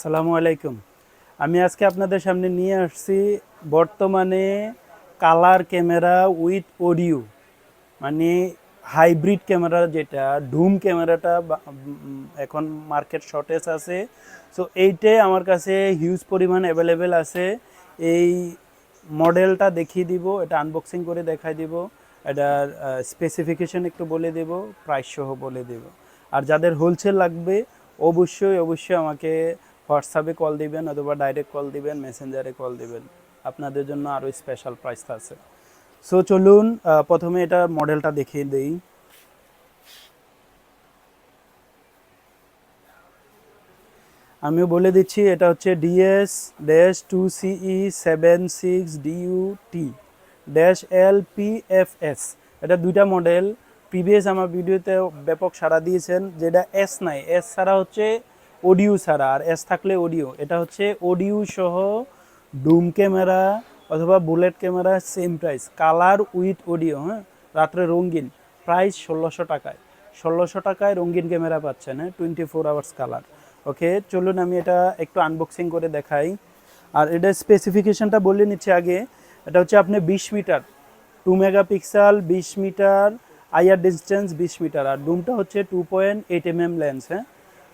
সালামু আলাইকুম। আমি আজকে আপনাদের সামনে নিয়ে আসছি বর্তমানে কালার ক্যামেরা উইথ অডিও মানে হাইব্রিড ক্যামেরা যেটা, ডুম ক্যামেরাটা এখন মার্কেট শর্টেজ আছে। সো এইটাই আমার কাছে হিউজ পরিমাণ অ্যাভেলেবেল আছে। এই মডেলটা দেখিয়ে দিব, এটা আনবক্সিং করে দেখাই দিব। এটার স্পেসিফিকেশন একটু বলে দেব প্রাইস সহ বলে দেব। আর যাদের হোলসেল লাগবে, অবশ্যই অবশ্যই আমাকে হোয়াটসঅ্যাপে কল দিবেন অথবা ডাইরেক্ট কল দিবেন, মেসেঞ্জারে কল দিবেন। আপনাদের জন্য আরও স্পেশাল প্রাইস আছে। সো চলুন প্রথমে এটা মডেলটা দেখিয়ে দেই। আমিও বলে দিচ্ছি, এটা হচ্ছে D S dash two C E seven six D U T dash L P F S এটা দুইটা মডেল প্রিভিয়াস আমার ভিডিওতে ব্যাপক সাড়া দিয়েছেন, যেটা এস নাই। এস ছাড়া হচ্ছে অডিও ছাড়া, আর এস থাকলে অডিও। এটা হচ্ছে অডিও সহ ডুম ক্যামেরা অথবা bullet camera same price colour with audio হ্যাঁ? রাত্রে রঙিন। প্রাইস ষোলোশো টাকায়। ষোলোশো টাকায় রঙিন ক্যামেরা পাচ্ছেন হ্যাঁ? Twenty four hours colour okay চলুন আমি এটা একটু আনবক্সিং করে দেখাই। আর এটা স্পেসিফিকেশনটা বলে নিচ্ছি আগে। এটা হচ্ছে আপনি বিশ মিটার। টু মেগাপিক্সেল বিশ মিটার আইআর ডিস্টেন্স বিশ মিটার। আর ডুমটা হচ্ছে two point eight M M lens হ্যাঁ?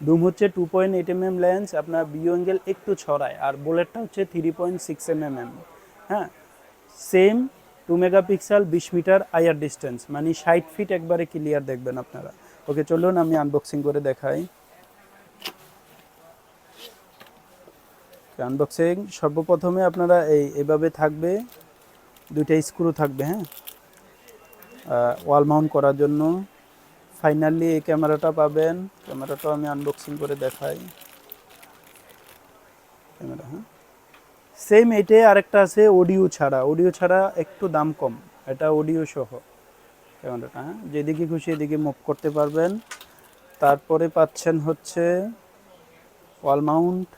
ডুম হচ্ছে two point eight M M lens আপনার বিও অ্যাঙ্গেল একটু ছড়ায়, আর বুলেটটা হচ্ছে three point six M M M হ্যাঁ? সেম টু মেগাপিক্সেল বিশ মিটার আয়ার ডিস্টেন্স মানে ষাট ফিট একবারে ক্লিয়ার দেখবেন আপনারা। ওকে চলুন আমি আনবক্সিং করে দেখাই। আনবক্সিং সর্বপ্রথমে আপনারা এই এভাবে থাকবে, দুইটা স্ক্রু থাকবে হ্যাঁ? ওয়াল মাউন্ট করার জন্য। ফাইনালি এই ক্যামেরাটা পাবেন। ক্যামেরাটাও আমি আনবক্সিং করে দেখাই। ক্যামেরা হ্যাঁ। সেম এটাই আরেকটা আছে অডিও ছাড়া। অডিও ছাড়া একটু দাম কম। এটা অডিও সহ ক্যামেরাটা হ্যাঁ। যেদিকে খুশি এদিকে মুভ করতে পারবেন। তারপরে পাচ্ছেন হচ্ছে ওয়াল মাউন্ট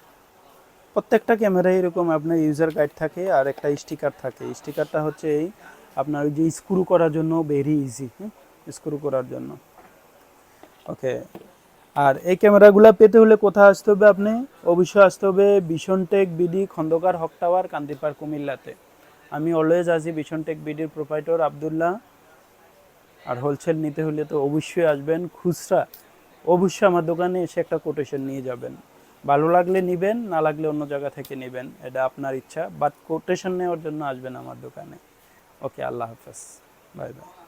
প্রত্যেকটা ক্যামেরায় এরকম আপনার ইউজার গাইড থাকে আর একটা স্টিকার থাকে। স্টিকারটা হচ্ছে এই, আপনার ওই যে স্ক্রু করার জন্য ভেরি ইজি হ্যাঁ। স্ক্রু করার জন্য। ওকে আর এই ক্যামেরাগুলো পেতে হলে কোথায় আসতে হবে আপনি? অবশ্যই আসতে হবে ভীষণ tech BD Khandakar Haque tower Kandirpar কুমিল্লাতে। আমি অলওয়েজ আছি ভীষণ টেক বিডির প্রোপাইটর আবদুল্লাহ। আর হোলসেল নিতে হলে তো অবশ্যই আসবেন। খুচরা অবশ্যই আমার দোকানে এসে একটা কোটেশন নিয়ে যাবেন। ভালো লাগলে নেবেন, না লাগলে অন্য জায়গা থেকে নেবেন। এটা আপনার ইচ্ছা বাট কোটেশন নেওয়ার জন্য আসবেন আমার দোকানে। ওকে আল্লাহ হাফেজ। Bye bye